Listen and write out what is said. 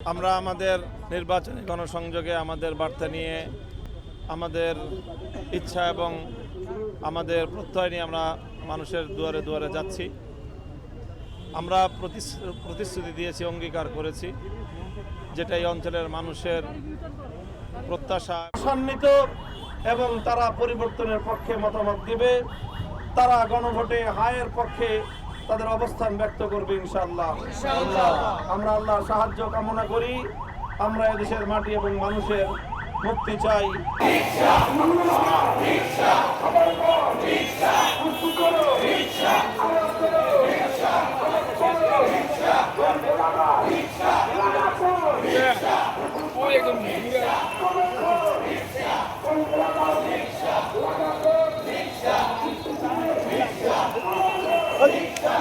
আমরা আমাদের নির্বাচনী গণসংযোগে আমাদের বার্তা নিয়ে আমাদের ইচ্ছা এবং আমাদের প্রত্যয় নিয়ে আমরা মানুষের দুয়ারে দুয়ারে যাচ্ছি। আমরা প্রতিশ্রুতি দিয়েছি, অঙ্গীকার করেছি যেটা এই অঞ্চলের মানুষের প্রত্যাশা। সন্নিত এবং তারা পরিবর্তনের পক্ষে মতামত দিবে। তারা গণভোটে হায়ের পক্ষে তাদের অবস্থান ব্যক্ত করবে ইনশাআল্লাহ। আমরা আল্লাহ সাহায্য কামনা করি। আমরা এদেশের মাটি এবং মানুষের মুক্তি চাই। Economia. অহিংসা